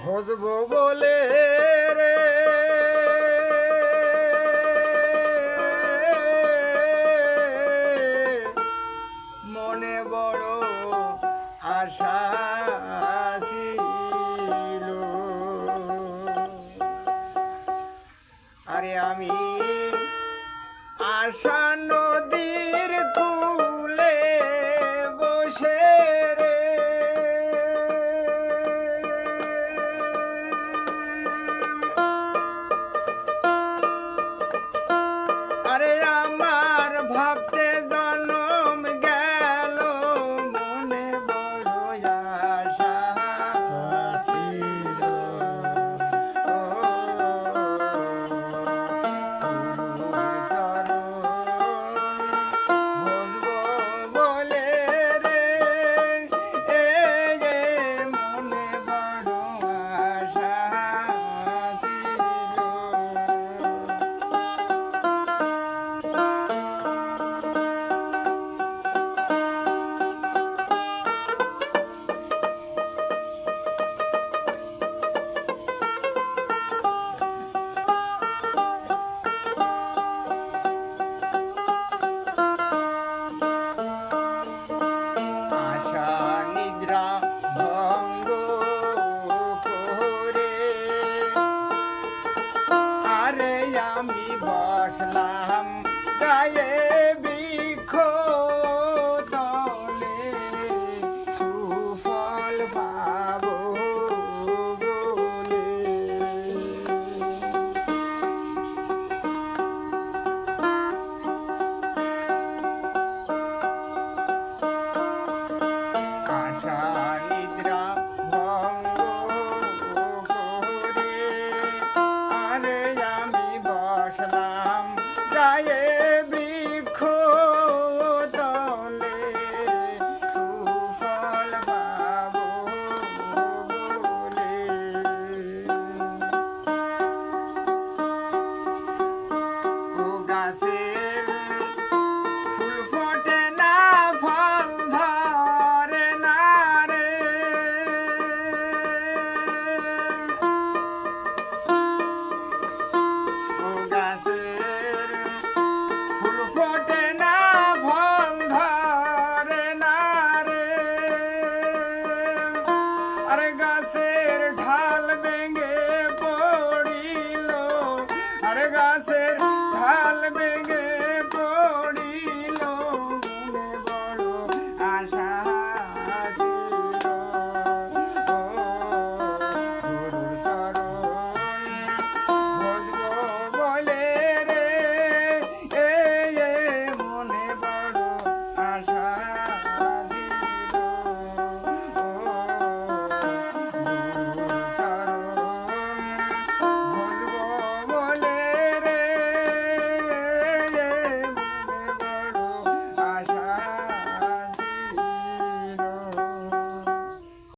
ভজব বলে রে। মনে বড় আশা ছিল। আরে আমি আশা নদী popped দেখলাম গায়ে বিক্ষোভ আর গাছের ঢাল ভেঙে পড়িল। আর গাছের ঢাল ভেঙে পড়িল। মনে বড় আশা বলে রে এ, মনে বড় আশা